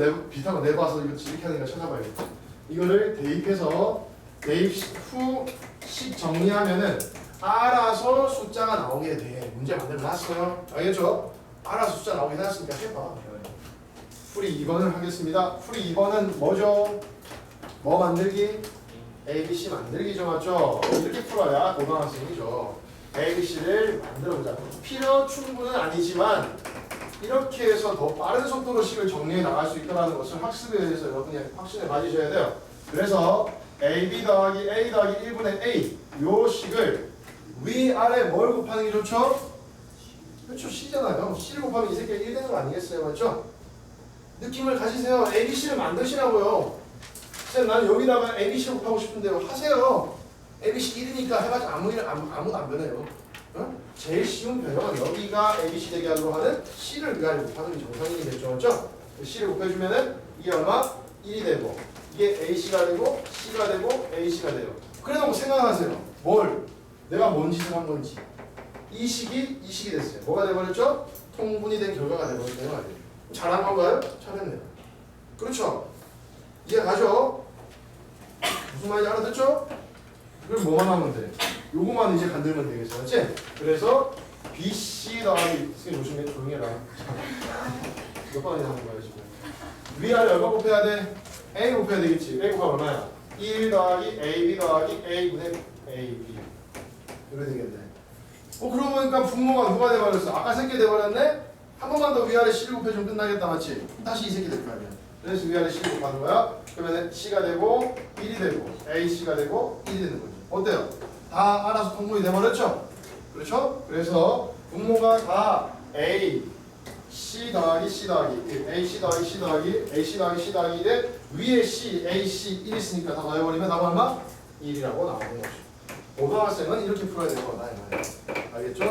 내, 비슷한 거 내봐서 이거 하는 거 찾아봐야겠다. 이거를 대입해서 대입 후 식 정리하면은 알아서 숫자가 나오게 돼. 문제 만들어 놨어요. 알겠죠? 알아서 숫자 나오게 해놨으니까 해봐. 풀이 2번을 하겠습니다. 풀이 2번은 뭐죠? 뭐 만들기? ABC 만들기죠, 맞죠? 이렇게 풀어야 고등학생이죠. ABC를 만들어보자. 필요 충분은 아니지만 이렇게 해서 더 빠른 속도로 식을 정리해 나갈 수 있다는 것을 학습에 대해서 여러분이 확신을 가지셔야 돼요. 그래서 AB 더하기 A 더하기 1분의 A 요 식을 위아래 뭘 곱하는 게 좋죠? 그렇죠, C잖아요. C를 곱하면 이 새끼가 1 되는 거 아니겠어요, 맞죠? 느낌을 가지세요. ABC를 만드시라고요. 쌤, 나는 여기다가 ABC 곱하고 싶은데요. 하세요. ABC 1이니까 해봐도 아무 일, 아무, 아무도 안 변해요. 어? 제일 쉬운 변형은 여기가 ABC 대결로 하는 C를 위아래 곱하는 게 정상인이겠죠. 맞죠? C를 곱해주면은 이게 얼마? 1이 되고 이게 AC가 되고 C가 되고 AC가 돼요. 그래놓고 생각하세요. 뭘? 내가 뭔 짓을 한 건지. 이 식이 이 식이 됐어요. 뭐가 돼버렸죠? 통분이 된 결과가 돼버렸네요. 아주. 잘한 건가요? 잘했네요. 그렇죠? 이해 가죠? 무슨 말인지 알아듣죠? 그럼 뭐만 하면 돼? 요거만 이제 간들면 되겠어, 맞지? 그래서 BC 더하기 선생님 조심해 조용히 해라 몇 번이나 하는 거야 지금 위아래 얼마 곱해야 돼? A 곱해야 되겠지 A 곱하면 얼마야? 1 더하기 AB 더하기 A분의 AB 이래 되겠네 어 그러고 보니까 분모가 누가 돼버렸어? 아까 새끼 돼버렸네? 한 번만 더 위아래 C를 곱해주면 끝나겠다 맞지? 다시 이 새끼 될 거 아니야 그래서 위아래 C를 곱하는 거야 그러면 C가 되고 1이 되고 AC가 되고 1이 되는 거지 어때요? 다 알아서 통분이 돼버렸죠? 그렇죠? 그래서 분모가 다 A, C 더하기 C 더하기 1, A, C 더하기 C 더하기 A, C 더하기 C 더하기 1에 위에 C, A, C 1 있으니까 다 더해버리면 답은 얼마? 1이라고 나오는 거죠. 고등학생은 이렇게 풀어야 될 거다. 알겠죠?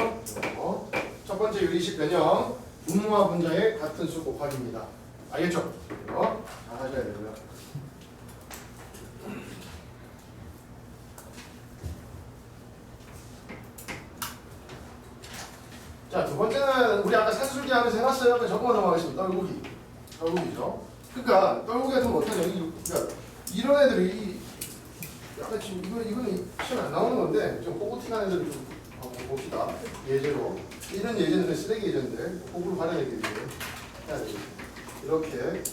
어. 첫 번째 유리식 변형 분모와 분자의 같은 수 곱하기입니다. 알겠죠? 이거 잘 하셔야 되고요. 자, 두 번째는 우리 아까 산술기 하면서 해봤어요. 그냥 적어 넘어가겠습니다. 떨구기. 떨구기죠. 그러니까 떨구기 같은 거 어떠냐. 이- 그러니까 이런 애들이 이- 약간 지금 이거 이거는 시험 안 나오는 건데 좀 호구팅한 애들 좀 한번 봅시다. 예제로 이런 예제는 쓰레기 예제인데 호구를 해야 돼. 이렇게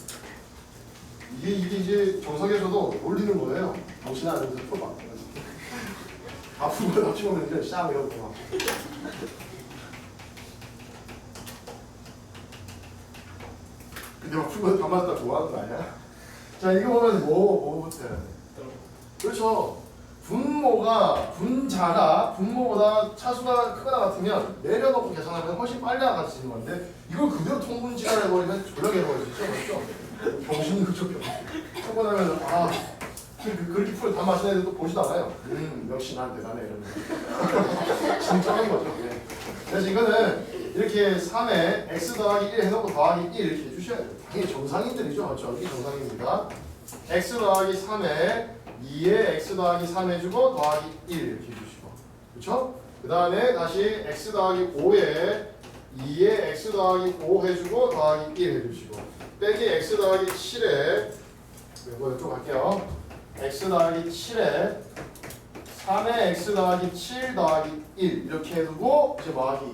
이게 이게 이제 정석에서도 올리는 거예요. 정신 안 해서 풀어봐. 앞으로 합치면 그냥 쌍 이렇게 막. 근데 막 풀고 다 맞다 좋아하는 거 아니야? 자 이거 보면 뭐 뭐부터 해야 돼? 그렇죠. 분모가 분자가 분모보다 차수가 크거나 같으면 내려놓고 계산하면 훨씬 빨리 있는 건데 이걸 그대로 통분지가 해버리면 조력해 버리죠, 그렇죠? 병신이 그쪽 병. 하고 나면 아 그, 그, 그렇게 풀어 다 마신 애들도 보지도 않아요. 음 역시 난 대단해 이러면 진짜한 거죠. 예. 그래서 이거는 이렇게 3에 x 더하기 1 해놓고 더하기 1 이렇게 해주셔야 돼요. 이게 정상인들이죠, 맞죠? 이게 정상입니다. x 더하기 3에 2에 x 더하기 3 해주고 더하기 1 이렇게 해주시고 그렇죠? 그 다음에 다시 x 더하기 5에 2에 x 더하기 5 해주고 더하기 1 해주시고 빼기 x 더하기 7에 이거 이쪽 갈게요 x 더하기 7에 3에 x 더하기 7 더하기 1 이렇게 해두고 이제 뭐하기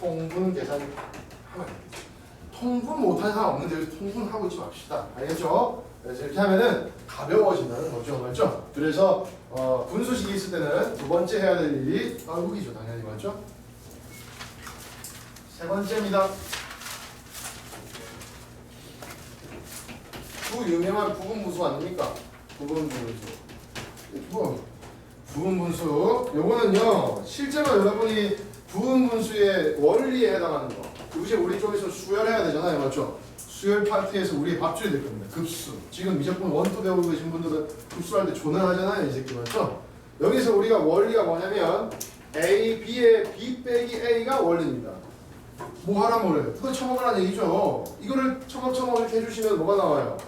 통분 계산 하면 됩니다. 통분 못하는 사람 없는데 통분하고 있지 맙시다 알겠죠? 그래서 이렇게 하면은 가벼워진다는 거죠 맞죠? 그래서 어, 분수식이 있을 때는 두 번째 해야 될 일이 떨구기죠 당연히 맞죠? 세 번째입니다 두 유명한 부분 분수 아닙니까? 부분 분수 뭐 부분 분수 요거는요 실제로 여러분이 부분 분수의 원리에 해당하는 거 이제 우리 쪽에서 수열해야 되잖아요 맞죠? 수열 파트에서 우리 밥줄이 될 겁니다 급수 지금 미적분 원투 배우고 계신 분들은 급수할 때 존을 하잖아요 이 새끼 맞죠? 여기서 우리가 원리가 뭐냐면 A, B의 B 빼기 A가 원리입니다 뭐 하라 뭐래요? 그거 처먹으라는 얘기죠 이거를 처먹처먹 이렇게 해주시면 뭐가 나와요?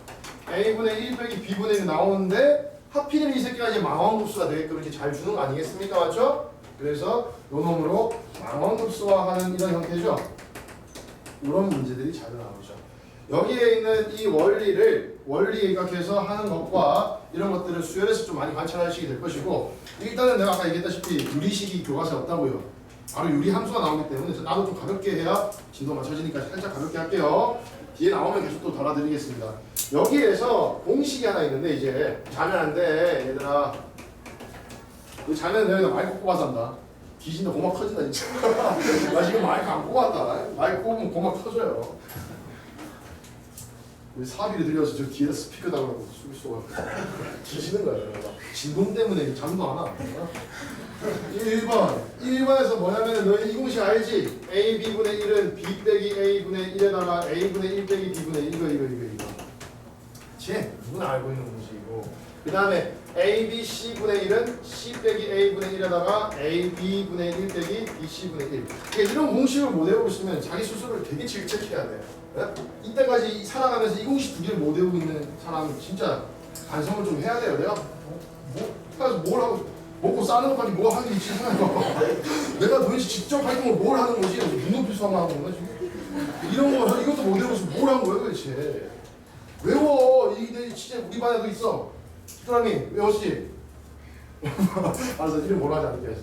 A분의 1 빼기 B분의 1이 나오는데 하필이면 이 새끼가 이제 망원급수가 되게끔 이렇게 잘 주는 거 아니겠습니까? 맞죠? 그래서 요 놈으로 망원 급수화하는 이런 형태죠. 이런 문제들이 자주 나오죠. 여기에 있는 이 원리를 원리 일각해서 하는 것과 이런 것들을 수열에서 좀 많이 관찰하시게 될 것이고 일단은 내가 아까 얘기했다시피 유리식이 교과서에 없다고요. 바로 유리 함수가 나오기 때문에 나도 좀 가볍게 해야 진도 맞춰지니까 살짝 가볍게 할게요. 뒤에 나오면 계속 또 달아드리겠습니다. 여기에서 공식이 하나 있는데 이제 자면 안 돼, 얘들아. 이 자면 내가 마이크 꼽아서 한다. 귀신도 고막 터진다 진짜. 나 지금 마이크 안 꼽았다. 마이크 꼽으면 고막 터져요. 우리 사비를 들여서 저 뒤에다 스피커 달라고 쏘쏘 뒤지는 거예요. 막 진동 때문에 잠도 안 와. 1번 1번에서 뭐냐면 너희 이 공식 알지? a b분의 1은 b 빼기 a분의 1에다가 a분의 1 빼기 b분의 1 이거 이거 이거 이거 쟤 누구나 알고 있는 공식이고 그 다음에 a b c분의 1은 c 빼기 a분의 1에다가 a b분의 1 빼기 b c분의 1 그러니까 이런 공식을 못 외우고 있으면 자기 스스로를 되게 질책해야 돼 네? 이때까지 살아가면서 이 공식 두 개를 못 외우고 있는 사람은 진짜 반성을 좀 해야 돼요 내가 뭐, 뭐 하고 먹고 싸는 것까지 뭐 하기 있잖아요. 내가 도대체 직접 활동을 뭘 하는 거지? 눈높이 수학만 하는 거야 지금? 이런 거 이것도 못 외워서 뭘 한 거야 도대체? 외워 이게 진짜 우리 반에도 있어. 기뚜라미 외웠지? 알았어 이름 뭐라 하지 않을게.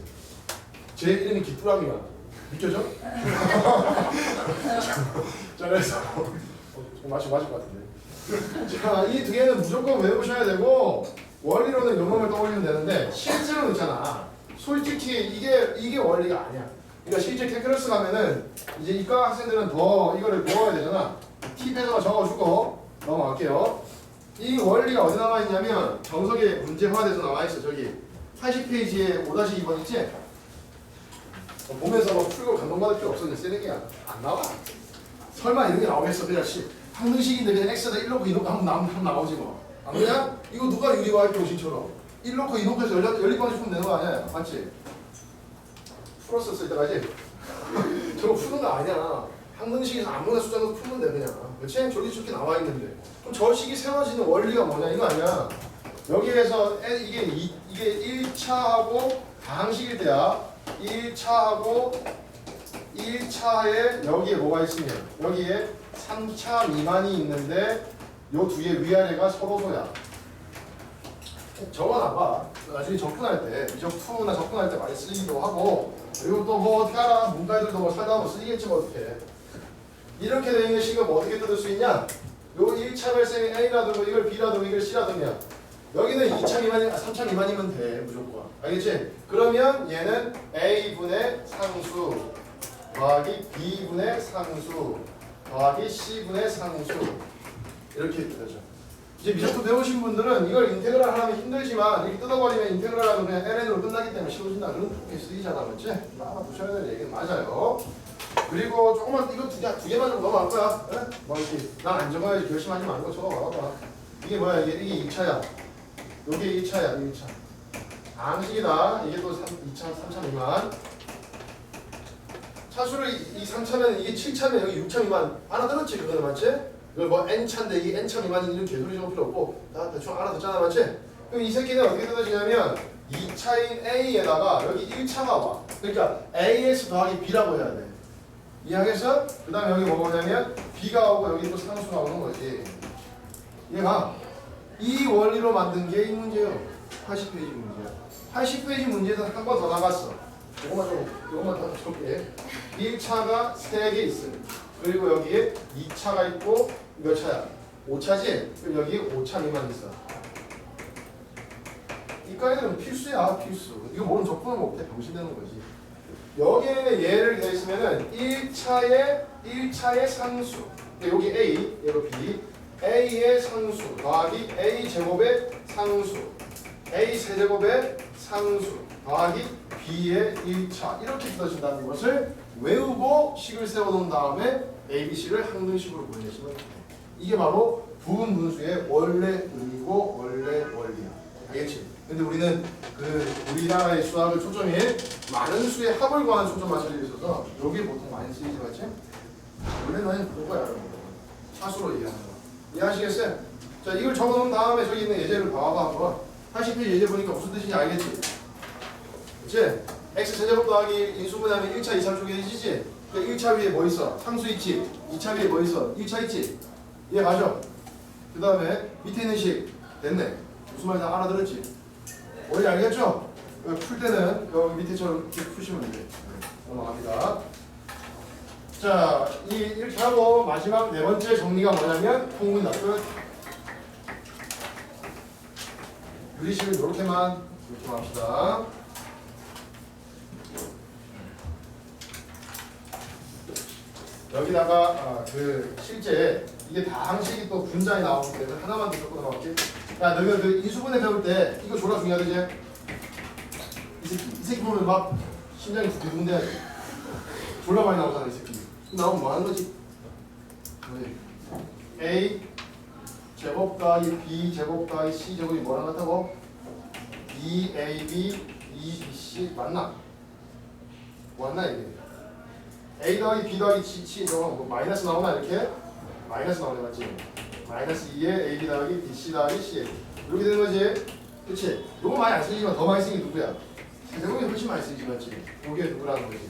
제 이름이 기뚜라미야. 느껴져? 자 그래서 어, 마실 것 같은데. 자이 두 개는 무조건 외우셔야 되고. 원리로는 요놈을 떠올리면 되는데 실제로는 있잖아. 솔직히 이게 이게 원리가 아니야. 그러니까 실제 캘큘러스 가면은 이제 이과 학생들은 더 이거를 배워야 되잖아. 팁에다가 적어주고 넘어갈게요. 이 원리가 어디 나와 있냐면 정석에 문제화돼서 나와 있어. 저기 80페이지에 5-2번 있지? 어, 보면서 뭐 풀고 감동받을 필요 없었는데 쓰레기야. 안 나와. 설마 이런 게 나오겠어. 그냥 씨. 항등식인데 그냥 x에다 1 넣고 2 넣고 하면 나오지 뭐. 안 그냥? 이거 누가 유리화 할때 오신처럼 1 넣고 2 넣고 해서 연립, 연립방식 풀면 되는 거 아니야? 맞지? 풀었었을 때까지 저거 푸는 거 아니야 항등식에서 아무나 숫자 넣어서 풀면 돼 그냥 그치? 저기 저렇게 나와 있는데 그럼 저 식이 세워지는 원리가 뭐냐 이거 아니야 여기에서 에- 이게 이, 이게 1차하고 다항식일 때야 1차하고 1차에 여기에 뭐가 있으면 여기에 3차 미만이 있는데 요 두 개 위아래가 서로소야. 적어놔봐. 나중에 접근할 때, 미적투나 접근할 때 많이 쓰기도 하고, 그리고 또 뭐 어떻게 알아? 문과애들도 뭐 살다 보면 쓰이겠지 뭐 어떻게. 이렇게 되어 있는 식은 뭐 어떻게 뜯을 수 있냐? 요 1차 발생이 A라든가 이걸 B라든가 이걸 C라든가 여기는 2차 미만이, 아, 3차 미만이면 돼 무조건 알겠지? 그러면 얘는 A분의 상수 더하기 B분의 상수 더하기 C분의 상수 이렇게 되죠. 이제 미적도 배우신 분들은 이걸 인테그랄 하면 힘들지만 이렇게 뜯어버리면 인테그랄 하면 그냥 ln으로 끝나기 때문에 쉬워진다. 그런 그렇게 쓰이잖아, 맞지? 알아두셔야 될 얘기는 맞아요. 그리고 조금만 이거 두, 개, 두 개만 좀 넘어갈 거야. 네? 뭐 이렇게 난 안 적어야지 결심하지 말고 적어봐봐. 이게 뭐야? 이게, 이게 2차야. 요게 2차야, 1차. 항식이다. 이게 또 3, 2차, 3차 미만. 차수를 이, 이 3차면 이게 7차면 여기 6차 미만 알아들었지? 그거는 맞지? 이걸 뭐 n차인데 이 n차 미만이 이런 개소리 적을 필요 없고 다 대충 알아듣잖아 맞지? 그럼 이 새끼는 어떻게 뜯어지냐면 2차인 a에다가 여기 1차가 와 그러니까 as 더하기 b라고 해야 돼 이해하겠어? 그 다음에 여기 뭐냐면 b가 오고 여기 또 상수가 오는 거지 얘가 이 원리로 만든 게 이 문제예요 80페이지 문제야 80페이지 문제에서 한 번 더 나갔어 이것만 좀 이것만 더 적게 1차가 3개 있음 그리고 여기에 2차가 있고 몇 차야? 5차지? 그럼 여기 5차 미만 있어. 이과에는 필수야, 필수. 이거 모르면 적분을 못해, 병신되는 거지. 여기에 얘를 돼 있으면은 1차의 1차의 상수. 여기 A, 얘로 B. A의 상수 더하기 A 제곱의 상수. A 세제곱의 상수 더하기 B의 1차. 이렇게 써진다는 것을 외우고 식을 세워놓은 다음에 ABC를 항등식으로 보내시면 돼요. 이게 바로 부분 분수의 원래 의미고 원래 원리야. 알겠지? 근데 우리는 그 우리나라의 수학을 초점이 많은 수의 합을 구하는 초점 맞춰져 있어서 여기에 보통 많이 쓰이지 맞지? 원래는 그거야 여러분. 차수로 이해하는 거. 이해하시겠어요? 자 이걸 적어놓은 다음에 저기 있는 예제를 봐봐 한번. 80페이지 예제 보니까 무슨 뜻인지 알겠지? 그치? x 제곱 더하기 인수분해하면 1차, 2차 쪽에 있지? 그 1차 위에 뭐 있어? 상수 있지? 2차 위에 뭐 있어? 1차 있지? 이해 가죠? 그 다음에 밑에 있는 식 됐네 무슨 말인지 알아들었지? 원리 알겠죠? 이거 풀 때는 여기 밑에처럼 이렇게 푸시면 돼 네, 넘어갑니다 자 이, 이렇게 하고 마지막 네 번째 정리가 뭐냐면 통분다 끝 유리식을 이렇게만 이렇게 합시다 여기다가 아, 그 실제 이게 다 항식이 또 분자에 나오기 때문에 하나만 더 적고 나갈게. 야, 너희가 그 인수분해 배울 때 이거 졸라 중요하지? 이 새끼, 이 새끼 보면 막 심장이 두근대. 졸라 많이 나오잖아, 이 새끼. 나오면 뭐 하는 거지? 뭐지? A 제곱 더하기 B 제곱 더하기 C 제곱이 뭐랑 같다고? 2AB 2BC 맞나? 맞나 이게? A 더하기 B 더하기 C, C 저거 뭐 마이너스 나오나 이렇게? 마이너스 나오네 맞지? 마이너스 2에 AB 더하기 BC 더하기 C 이렇게 되는 거지? 그치? 요거 많이 안 쓰지만 더 많이 쓰는 게 누구야? 세제곱이 훨씬 많이 쓰지 맞지? 요게 누구라는 거지?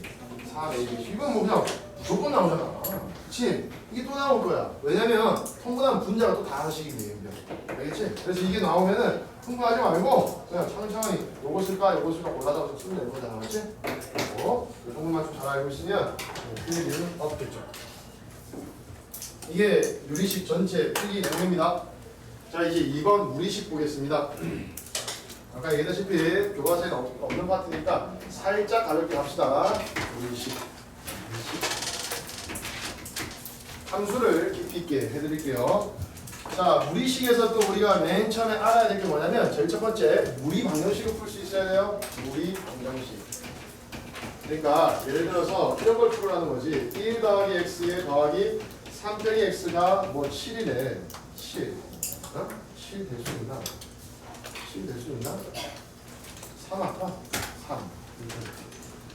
4AB 이건 뭐 그냥 무조건 나오잖아 그치? 이게 또 나올 거야 왜냐면 통분하면 분자가 또다 하나씩이 돼요 알겠지? 그래서 이게 나오면은 흥분하지 말고 그냥 천천히 요거 쓸까 요거 쓸까 골라서 쓰면 되는 거잖아 맞지? 어? 이 정도만 좀 잘 알고 있으면 틀릴 일은 없겠죠. 이게 유리식 전체 풀기 내용입니다. 자 이제 2번 무리식 보겠습니다. 아까 얘기했다시피 교과서에 없- 없는 파트니까 살짝 가볍게. 무리식. 무리식. 함수를 깊이 있게 해드릴게요. 자 무리식에서 또 우리가 맨 처음에 알아야 될 게 뭐냐면 제일 첫 번째 무리 방정식을 풀 수 있어야 돼요. 무리 방정식. 그러니까 예를 들어서 이런 걸 풀으라는 거지 1 더하기 x에 더하기 3 빼기 x가 뭐 7이래 7 어? 7 될 수 있나? 7 될 수 있나? 3 할까? 3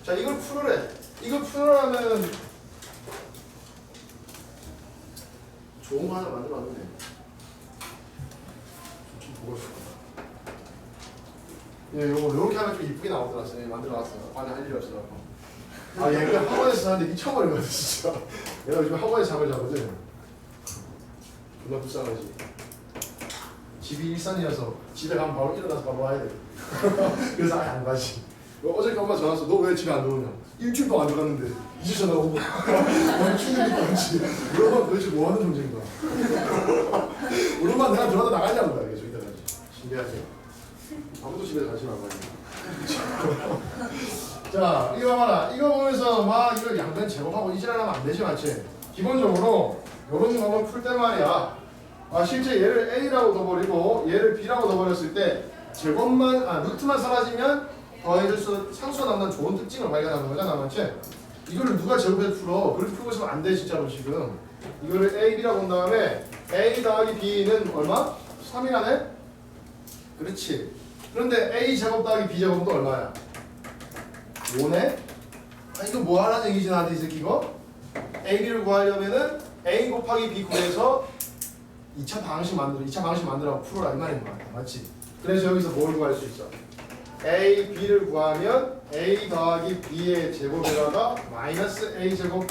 자 이걸 풀으래 이걸 풀으라면 좋은 거 하나 만들어 왔네 좀 보고 싶어 예, 요거 이렇게 하면 좀 이쁘게 나오더라고요. 예, 만들어 놨어요. 안에 할 일이 없어갖고. 아, 얘가 학원에서 하는데 같아, 진짜. 얘가 요즘 학원에서 잠을 자거든. 존나 불쌍하지. 집이 일산이어서 집에 가면 바로 일어나서 바로 와야 돼. 그래서 아예 안 가지. 어저께 엄마 전화 왔어. 너 왜 집에 안 들어오냐? 일주일 동안 안 들어갔는데 이제 전화 오고. 오늘 충격이. 우리 엄마 도대체 뭐 하는 존재인가? 엄마 내가 들어가다 나가냐고 그래. 저기 다가. 신기하지? 아무도 집에 안 가니까. 자, 이거 봐라. 이거 보면서 막 이걸 양변 제곱하고 이질하면 안 되지, 맞지? 기본적으로 이런 거를 풀때 말이야. 아, 실제 얘를 A라고 둬버리고 얘를 B라고 둬버렸을 때 제곱만, 아, 루트만 사라지면 더해질 수, 상수가 나오는 좋은 특징을 발견하는 거잖아, 맞지? 이거를 누가 제곱해서 풀어? 그렇게 풀고 있으면 안 돼, 진짜로 지금. 이거를 A, B라고 한 다음에 A 더하기 B는 얼마? 3이라네? 그렇지. 그런데 A 제곱 더하기 B 제곱도 얼마야? 5네? 아 이거 뭐 하라는 얘기지 나한테 이 새끼 이거? A, B를 구하려면은 A 곱하기 B 구해서 2차 방식 만들어 2차 방식 만들라고 풀어라 이 말인 거야 맞지? 그래서 여기서 뭘 구할 수 있어? A, B를 구하면 A 더하기 B의 제곱에다가 마이너스 A 제곱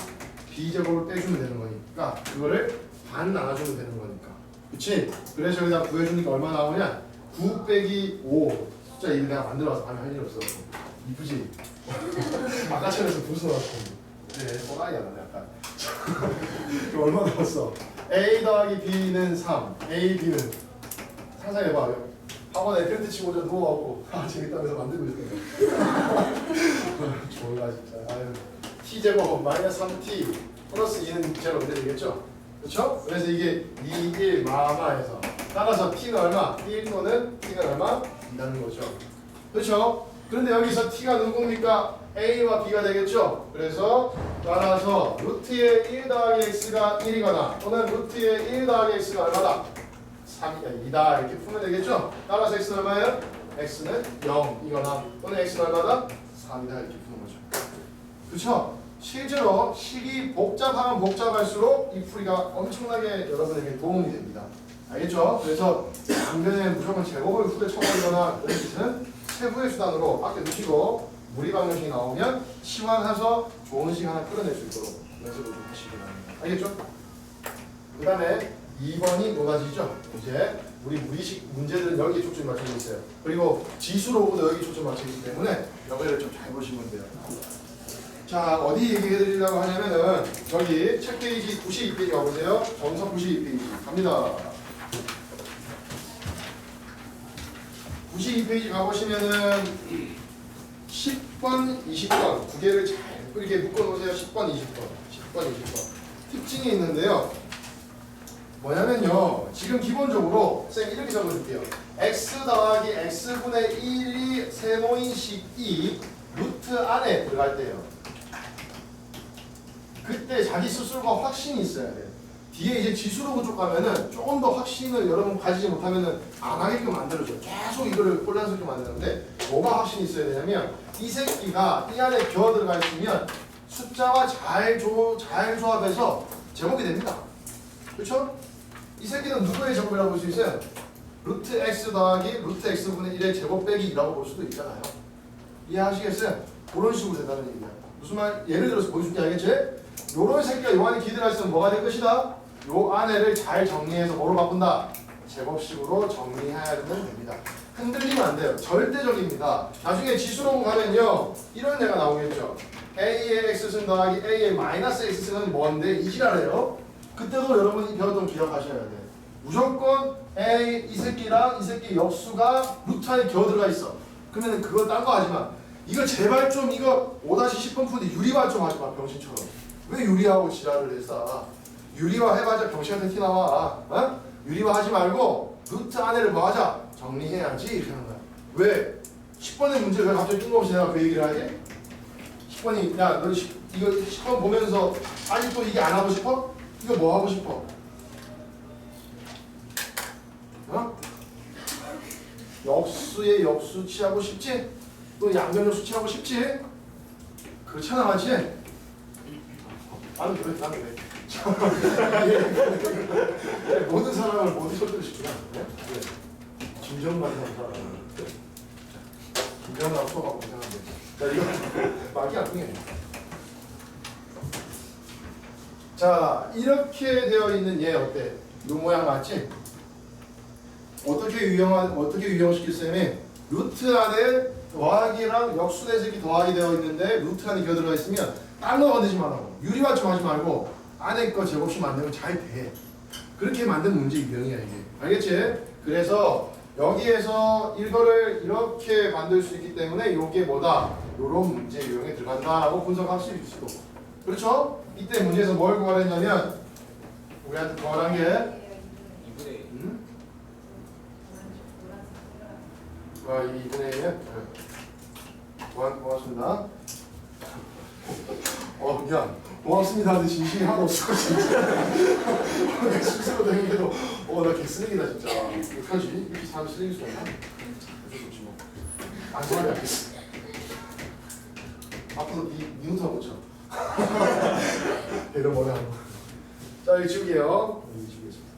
B 제곱을 빼주면 되는 거니까 그거를 반 나눠주면 되는 거니까 그치? 그래서 여기다 구해주니까 얼마 나오냐? 9 빼기 5 숫자 이거 내가 만들어서 하면 할일 없어 이쁘지? 아까처럼 부숴놨고 네, 또라이야 나 약간 그럼 얼마 나왔어? A 더하기 B는 3 A, B는 상상해봐 학원에 텐트 치고 저 누워갖고 아 재밌다면서 만들고 있던 졸라 진짜 아유 T제곱 마이너스 3T 플러스 2는 제로 이렇게 되겠죠? 그렇죠? 그래서 이게 2, 1 마마에서 따라서 T는 얼마? 1 또는 T는 얼마? 2라는 거죠 그렇죠? 그런데 여기서 T가 누굽니까? A와 B가 되겠죠? 그래서 따라서 루트의 1 더하기 X가 1이거나 또는 루트의 1 더하기 X가 얼마다? 3이다 2다 이렇게 풀면 되겠죠? 따라서 X는 얼마예요? X는 0이거나 또는 X는 얼마다? 3이다 이렇게 푸는 거죠 그렇죠? 실제로 식이 복잡하면 복잡할수록 이 풀이가 엄청나게 여러분에게 도움이 됩니다 알겠죠? 그래서 양변에 무조건 제곱을 후에 쳐버리거나 그런 짓은 최후의 수단으로 아껴 두시고 무리 방정식이 나오면 치환해서 좋은 식 하나 끌어낼 수 있도록 연습을 좀 하시기 바랍니다. 알겠죠? 그 다음에 2번이 노다지죠. 이제 우리 무의식 문제들은 여기에 초점이 맞춰져 있어요. 그리고 지수로도 여기 초점 맞춰 있기 때문에 여기를 좀 잘 보시면 돼요. 자 어디 얘기해 드리려고 하냐면은 여기 책 페이지 92페이지 가보세요. 정석 92페이지 갑니다. 92페이지 가보시면은 10번, 20번 두 개를 잘 이렇게 묶어놓으세요. 10번, 20번, 10번, 20번 특징이 있는데요. 뭐냐면요. 지금 기본적으로 쌤 이렇게 적어줄게요. x 더하기 x분의 1이 세모인 식이 루트 안에 들어갈 때요. 그때 자기 스스로가 확신이 있어야 돼. 뒤에 이제 지수로 가면은 조금 더 확신을 여러분 가지지 못하면은 안 하게끔 만들어줘. 계속 이거를 혼란스럽게 만드는데 뭐가 확신이 있어야 되냐면 이 새끼가 이 안에 기어 들어가 있으면 숫자와 잘, 조, 잘 조합해서 제곱이 됩니다. 그렇죠? 이 새끼는 누구의 제곱이라고 볼 수 있어요? 루트 x 더하기 루트 x분의 1의 제곱 빼기 2라고 볼 수도 있잖아요. 이해하시겠어요? 그런 식으로 된다는 얘기야. 무슨 말? 예를 들어서 보여줄게 알겠지? 요런 새끼가 요 안에 기대가 있으면 뭐가 될 것이다? 요 안에를 잘 정리해서 뭐로 바꾼다? 제곱식으로 정리해야 되면 됩니다. 흔들리면 안 돼요. 절대적입니다. 나중에 지수로 가면요. 이런 애가 나오겠죠. a의 x승 더하기 a의 마이너스 x승은 뭔데? 이지랄해요. 그때도 여러분이 배웠던 기억하셔야 돼. 무조건 a 이 새끼랑 이 새끼 역수가 루트 안에 기어 들어가 있어. 그러면 그거 딴 거 하지 마. 이거 제발 좀 이거 5-10번 푸는데 유리화 좀 하지 마 병신처럼. 왜 유리화하고 지랄을 했어? 유리화 해봐자 병신한테 티 나와. 어? 유리화 하지 말고 루트 안에를 뭐 하자? 정리해야지 이렇게 하는 거야. 왜? 10번의 문제 왜 갑자기 뜬금없이 내가 그 얘기를 하지? 10번이 야 너 이거 10번 보면서 아직도 이게 안 하고 싶어? 이거 뭐 하고 싶어? 어? 역수의 역수 취하고 싶지? 또 양변역수 취하고 싶지? 그렇잖아 맞지? 나는 그래 나는 그래 예. 모든 사람을 모두 설득시키나 네? 그래 김정만 사람 김정만 수업하고 이상한데 자 이거 막이 안 통해 자 이렇게 되어 있는 얘 어때? 요 모양 맞지? 어떻게 유형한 어떻게 유형시킬 셈이 루트 안에 더하기랑 역수 대색이 더하기 되어 있는데 루트 안에 기어 들어가 있으면 딴거 건드지 말라고 유리화 좀 하지 말고 안에 거 제곱식 만들면 잘 돼. 그렇게 만든 문제 유형이야 이게 알겠지? 그래서 여기에서 이거를 이렇게 만들 수 있기 때문에 이게 뭐다? 요런 문제 유형에 들어간다라고 분석할 수 있고 그렇죠? 이때 문제에서 뭘 구하랬냐면 우리한테 구하란 게 2분의 음? 아, 이 2분의 1이요? 고맙, 고맙습니다. 어, 미안. 고맙습니다. 근데 진심이 하나도 없어, 진짜. 내 스스로 되는데도, 어, 나 개쓰레기다, 진짜. 어떡하지? 이렇게 사람 쓰레기 있나? 어쩔 수 없지, 뭐. 안 좋아하지 않겠어. 앞으로 니, 니 혼자 못 쳐. 배를 머리 하고. 자, 여기 지울게요. 여기 지우겠습니다.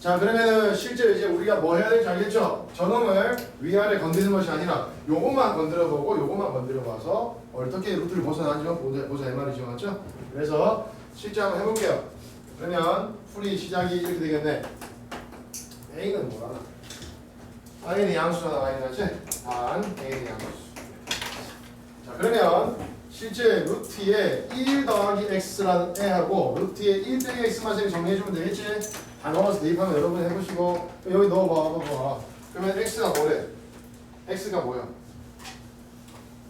자 그러면은 실제 이제 우리가 뭐 해야 될지 알겠죠? 저놈을 위아래 건드리는 것이 아니라 요것만 건드려 보고 요것만 건드려 봐서 어떻게 루트를 벗어나는지 보자, 보자 이 말이죠 맞죠? 그래서 실제 한번 해볼게요 그러면 풀이 시작이 이렇게 되겠네 A는 A는 양수잖아 A는 맞지? 반 A는 양수 자 그러면 실제 루트에 1 더하기 x라는 애하고 루트에 1 빼기 x만 쌤이 정리해주면 되겠지? 다 넣어서 대입하면 여러분 해보시고 여기 넣어봐 봐봐 그러면 x가 뭐래? x가 뭐야?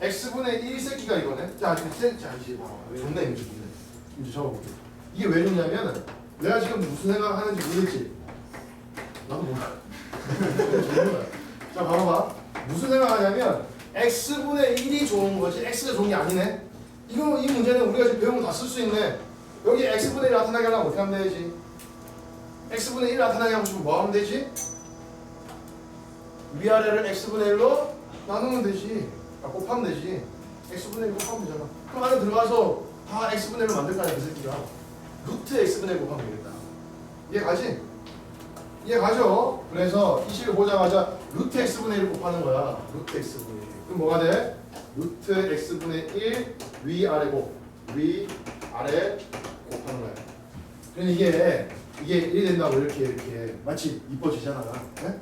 X분의 1 새끼가 이거네 자 이제 자 이제 봐봐 존나 이제 존나 이제 적어볼게 이게 왜 좋냐면 내가 지금 무슨 생각을 하는지 모르겠지? 나도 몰라. 자 봐봐 무슨 생각하냐면 x분의 1이 좋은 거지 x가 좋은 게 아니네 이거 이 문제는 우리가 지금 배운 거 다 쓸 수 있네 여기 x분의 1 나타나게 하려면 어떻게 하면 되지? x분의 1 나타나게 하고 싶으면 뭐 하면 되지? 위아래를 x분의 1로 나누면 되지 아, 곱하면 되지 x분의 1 곱하면 되잖아 그럼 안에 들어가서 다 x분의 1로 만들 거 아니야 그 새끼가 루트 x분의 1 곱하면 되겠다 이해 가지? 이해 가죠? 그래서 이 식을 보자마자 루트 x분의 1 곱하는 거야 루트 x분의 1 그럼 뭐가 돼? 루트 x분의 1 위아래고 위아래 곱하는 거야 그럼 이게 이게 1이 된다고 이렇게 이렇게 마치 이뻐지잖아. 네?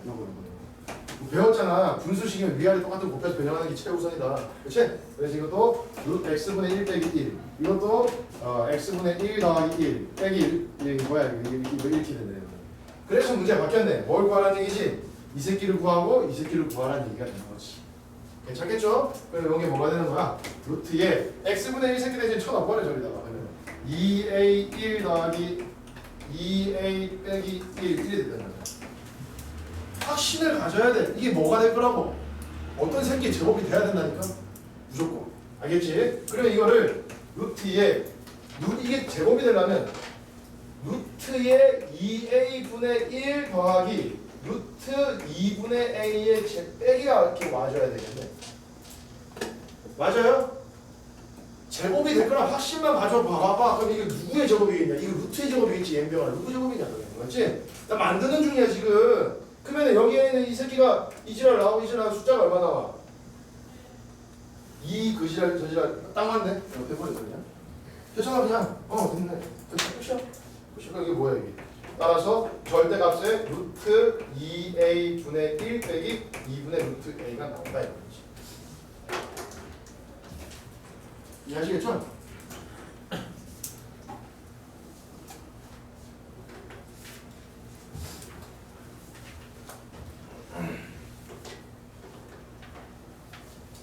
배웠잖아. 분수식이면 위아래 똑같은 곱해서 변형하는 게 최우선이다. 그렇지? 그래서 이것도 x분의 1 빼기 1. 이것도 어, x분의 1 더하기 1 빼기 1. 이게 뭐야? 이거, 이거, 이거 이렇게 된다. 그래서 문제가 바뀌었네. 뭘 구하라는 얘기지? 이 새끼를 구하고 이 새끼를 구하라는 얘기가 되는 거지. 괜찮겠죠? 그럼 여기 뭐가 되는 거야? 루트에 x분의 1 새끼 대신 쳐넣어버려 저기다가 그러면 2a1 더하기 2a 빼기 1 1이 된다는 거야. 확신을 가져야 돼. 이게 뭐가 될 거라고? 어떤 새끼 제곱이 돼야 된다니까? 무조건. 알겠지? 그러면 이거를 루트에 루, 이게 제곱이 되려면 루트의 2a분의 1 더하기 루트 2분의 a의 제 빼기가 이렇게 와줘야 되겠네. 맞아요? 제곱이 될 거라 확신만 가져 봐봐. 그럼 이게 누구의 제곱이겠냐? 이거 루트의 제곱이겠지. 엠병아 누구 제곱이냐? 맞지? 나 만드는 중이야 지금. 그러면 여기에 있는 이 새끼가 이 지랄 나오고 이 지랄 숫자가 얼마 나와? 이 그 지랄 저 지랄 딱 맞네. 옆에 버려 그냥. 괜찮아 그냥. 어 됐네. 끝이야. 끝이야. 이게 뭐야 이게? 따라서 절대값의 루트 2a 분의 1 빼기 2분의 루트 a가 나온다 이거지. 이해하시겠죠?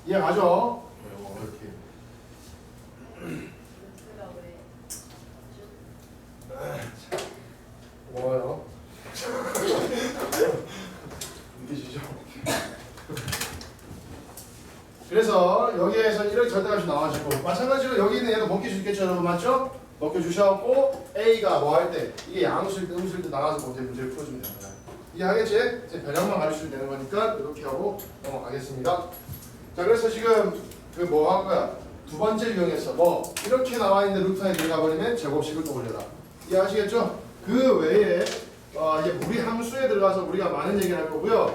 이해 가죠? 어, 이렇게. 루트가 왜 고마워요. 믿으시죠? 그래서 여기에서 이렇게 절대값이 나와지고 마찬가지로 여기 있는 얘도 먹혀주겠죠 여러분 맞죠? 먹혀주셨고 A가 뭐 할 때 이게 양수일 때 음수일 때 나가서 문제 문제를 풀어주면 됩니다 이해하겠지? 이제 변형만 가르치면 되는 거니까 이렇게 하고 넘어가겠습니다 자 그래서 지금 그 뭐 한 거야? 두 번째 유형에서 뭐 이렇게 나와 있는 루트 안에 들어가 버리면 제곱식을 또 올려라 이해하시겠죠? 그 외에 어, 이제 우리 함수에 들어가서 우리가 많은 얘기를 할 거고요.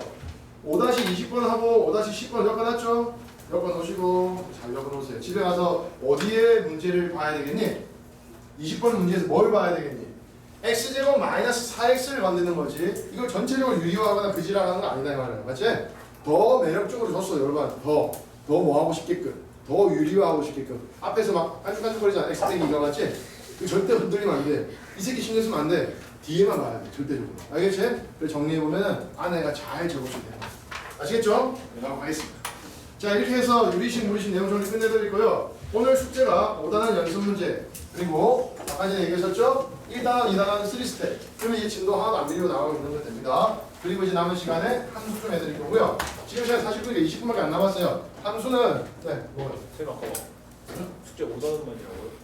5-20번 하고 5-10번 엮어놨죠? 엮어놓으시고 잘 엮어놓으세요. 집에 가서 어디에 문제를 봐야 되겠니? 20번 문제에서 뭘 봐야 되겠니? x제곱 마이너스 4x를 만드는 거지. 이걸 전체적으로 유리화하거나 그지랄하는 거 아니다 이 말이야. 맞지? 더 매력적으로 줬어 여러분. 더. 더 뭐 하고 싶게끔. 더 유리화하고 싶게끔. 앞에서 막 깐죽깐죽거리잖아. x땡이 이거 맞지? 이거 절대 흔들리면 안 돼. 이 새끼 신경 쓰면 안 돼. 뒤에만 봐야 돼. 절대적으로. 알겠지? 그래서 정리해보면 아내가 잘 적어줘야 돼. 아시겠죠? 네, 넘어가겠습니다. 자 이렇게 해서 유리식 무리식 내용 정리 끝내드릴 거요. 오늘 숙제가 5단원 연습 문제 그리고 아까 전에 얘기하셨죠? 1단원, 2단원, 3스텝 그러면 이 진도 하나도 안 밀리고 나가고 있는 건 됩니다. 그리고 이제 남은 시간에 함수 좀 해드릴 거고요. 지금 시간 49분 20분밖에 안 남았어요. 함수는 네, 뭐 제가 아까 숙제 5단원만이라고요?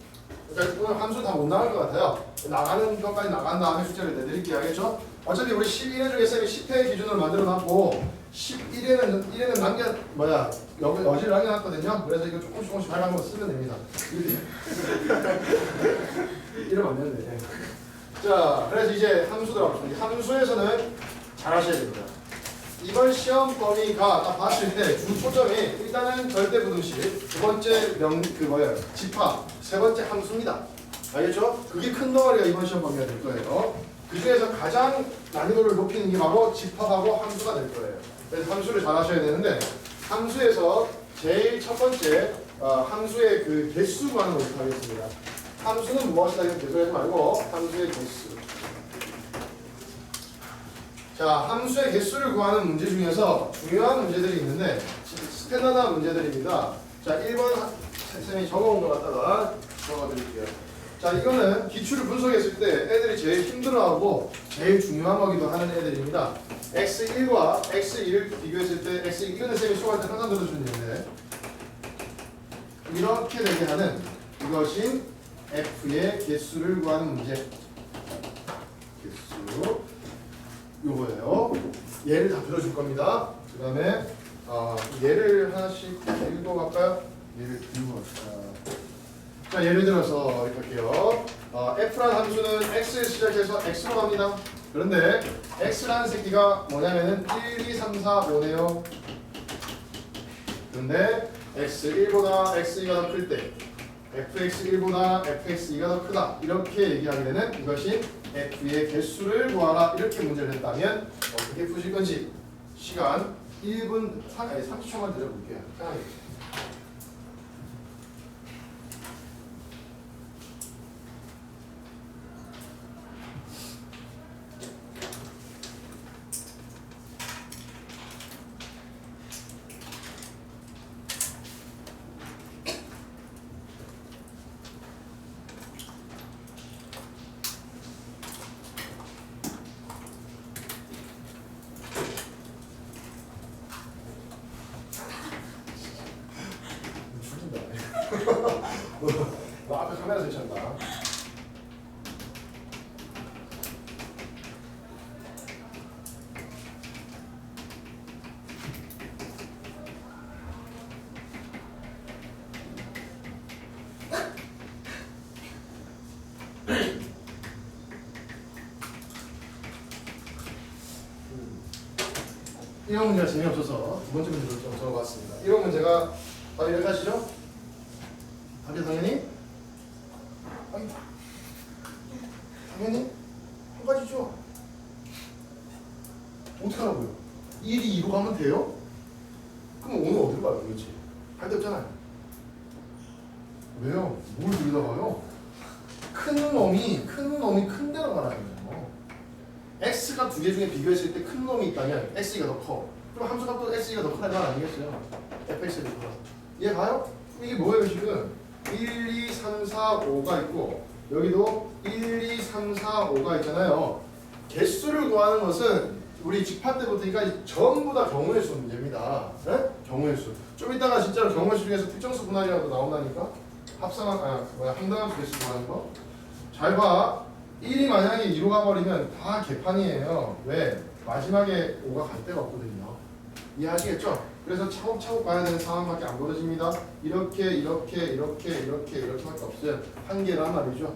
그러니까 오늘 함수 다 못 나갈 것 같아요. 나가는 것까지 나간 다음에 숙제를 내드릴게요. 알겠죠? 어차피 우리 12회 중에 쌤이 10회 기준으로 만들어 놨고 11회는 1회는 남겨 뭐야 여기 여지를 남겨놨거든요. 그래서 이거 조금씩 조금씩 발간 거 쓰면 됩니다. 이러면 안 되는데. 자, 그래서 이제 함수 들어갑니다. 함수에서는 잘 하셔야 됩니다. 이번 시험 범위가 딱 봤을 때 주 초점이 일단은 절대 부등식, 두 번째 명 그 뭐야 집합, 세 번째 함수입니다. 알겠죠? 그게 큰 덩어리가 이번 시험 범위가 될 거예요. 그 중에서 가장 난이도를 높이는 게 바로 집합하고 함수가 될 거예요. 그래서 함수를 잘 하셔야 되는데 함수에서 제일 첫 번째 어, 함수의 그 개수 구하는 걸 하겠습니다. 함수는 무엇이다 이런 개소리 하지 말고 함수의 개수. 자, 함수의 개수를 구하는 문제 중에서 중요한 문제들이 있는데 스탠다드 문제들입니다. 자, 1번 선생님이 적어온 것 갖다가 적어드릴게요. 자, 이거는 기출을 분석했을 때 애들이 제일 힘들어하고 제일 중요한 거기도 하는 애들입니다. x1과 x2를 비교했을 때 x 이거는 쌤이 수업할 때 항상 들어주는 얘기인데 이렇게 되게 하는 이것이 f의 개수를 구하는 문제. 개수 요거예요. 얘를 다 들어줄 겁니다. 그 다음에 어, 얘를 하나씩 읽어갈까요? 얘를 갑시다. 자 예를 들어서 이렇게 할게요. 어, f라는 함수는 x를 시작해서 x로 갑니다. 그런데 x라는 새끼가 뭐냐면은 1, 2, 3, 4, 5네요. 그런데 x1보다 x2가 더 클 때 fx1보다 fx2가 더 크다 이렇게 얘기하게 되는 이것이 f의 개수를 구하라 이렇게 문제를 했다면 어떻게 푸실 건지 시간 1분 아니 30초만 드려볼게요. 1번 문제가 재미없어서 두 번째 문제로 좀 적어봤습니다. 1번 문제가 답이 여기까지죠? 답이 당연히? 아니, 당연히? 한 가지죠. 어떻게 하라고요? 1이 2로 가면 돼요? X가 더 크다는 말 아니겠어요? 더 커. 이해 가요? 이게 뭐예요 지금? 1, 2, 3, 4, 5가 있고 여기도 1, 2, 3, 4, 5가 있잖아요. 개수를 구하는 것은 우리 집합 때부터 여기까지 전부 다 경우의 수 문제입니다. 네? 경우의 수. 좀 이따가 진짜로 경우의 수 중에서 특정수 분할이라고 나온다니까? 합성한, 아, 뭐야, 함당함수 개수 구하는 거? 잘 봐. 1이 만약에 2로 가버리면 다 개판이에요. 왜? 마지막에 5가 갈 데가 없거든요. 이해하시겠죠? 그래서 차곡차곡 가야 되는 상황밖에 안 벌어집니다. 이렇게 이렇게 이렇게 이렇게 이렇게밖에 없어요. 한 개란 말이죠.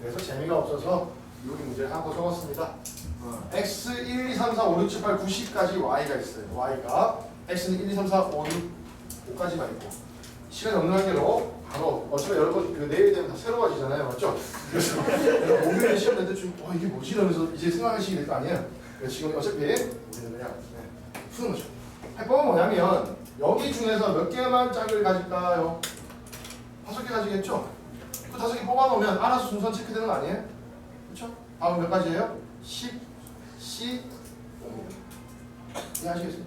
그래서 재미가 없어서 여기 문제를 하고 적었습니다. 어, x 1, 2, 3, 4, 5, 6, 7, 8, 90까지 y가 있어요. y가 x는 1, 2, 3, 4, 5, 6, 5까지만 있고 시간이 없는 관계로 바로 어차피 여러분 그 내일 되면 다 새로워지잖아요, 맞죠? 그래서 목요일에 시험 낼때 좀 어, 이게 뭐지 이러면서 이제 생각하시게 될 거 아니에요? 지금 어차피 우리는 그냥 네, 푸는 거죠. 해법은 뭐냐면 여기 중에서 몇 개만 짝을 가질까요? 다섯 개 가지겠죠? 그 다섯 개 뽑아놓으면 알아서 순서 체크되는 거 아니에요? 그렇죠? 다음 몇 가지예요? 10, 10, 5입니다. 이해하시겠어요?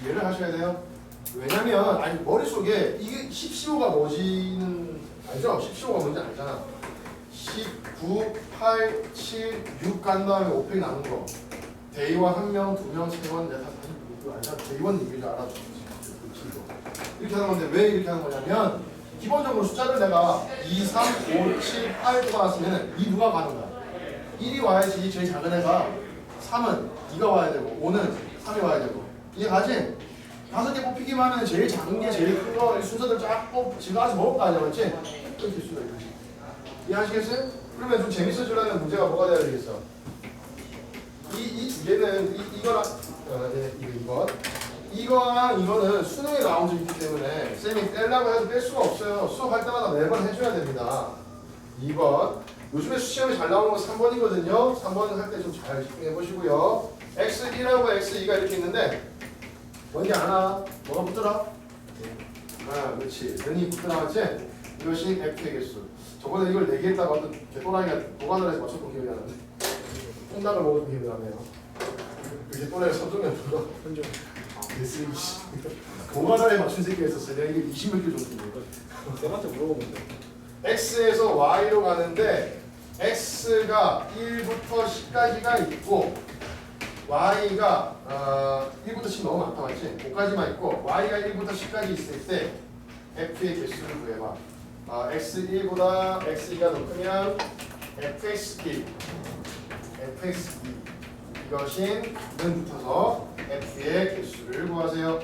이해를 하셔야 돼요. 왜냐면 아니 머릿속에 이게 10, 15가 뭐지는 알죠? 10, 15가 뭔지 알잖아. 19, 8, 7, 6 간 다음에 5팩 남은 거. 대의원 한 명, 두 명, 세 명, 넷, 다섯, 그 알잖아. 대의원 얘기를 알아줘. 이렇게 하는 건데 왜 이렇게 하는 거냐면 기본적으로 숫자를 내가 2, 3, 5, 7, 8 뽑아놨으면 이 누가 가는 거야? 1이 와야지 제일 작은 애가 3은 2가 와야 되고 5는 3이 와야 되고 이해 가지? 다섯 개 뽑히기만 하면 제일 작은 게 제일 큰거 순서들 쫙 뽑, 지금 가서 먹을 거 아니야 맞지? 이렇게 수가 있지 이해하시겠어요? 그러면 좀 재밌어지려면 문제가 뭐가 돼야 되겠어? 이이두 개는 이, 이거랑 어, 네, 이거 이거 이거랑 이거는 수능에 나온 적이 있기 때문에 쌤이 떼려고 해도 뺄 수가 없어요. 수업할 때마다 매번 해줘야 됩니다. 2번 요즘에 수시험이 잘 나오는 건 3번이거든요. 3번 할 때 좀 잘 집중해 보시고요. x1하고 x2가 이렇게 있는데 뭔지 아나? 뭐가 붙더라? 아 그렇지. 는이 붙어 나왔지? 이것이 f의 개수. 저번에 이걸 내기했다가 어떤 개또라이가 보관을 해서 맞췄던 기억이 나는데 콩닥을 먹었던 기억이 나네요. 그 개또라이가 선종이었던 거. 현종. 개쓰기 보관을 맞춘 새끼가 있었어요. 내가 이게 20몇 개 줬는데. 쌤한테 물어보면 돼. x에서 y로 가는데 x가 1부터 10까지가 있고 y가 어, 1부터 10 너무 많다 맞지? 5까지만 있고 y가 1부터 10까지 있을 때 f의 개수를 구해봐. 아, x1보다 x2가 더 크면 fx1 fx2 이것인 는 붙어서 f의 개수를 구하세요.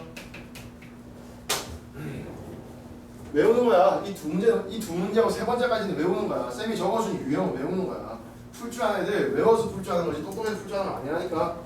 외우는 거야. 이 두 문제, 이 두 문제하고 세 번째까지는 외우는 거야. 쌤이 적어준 유형을 외우는 거야. 풀 줄 아는 애들 외워서 풀 줄 아는 거지 똑똑해서 풀 줄 아는 거 아니라니까.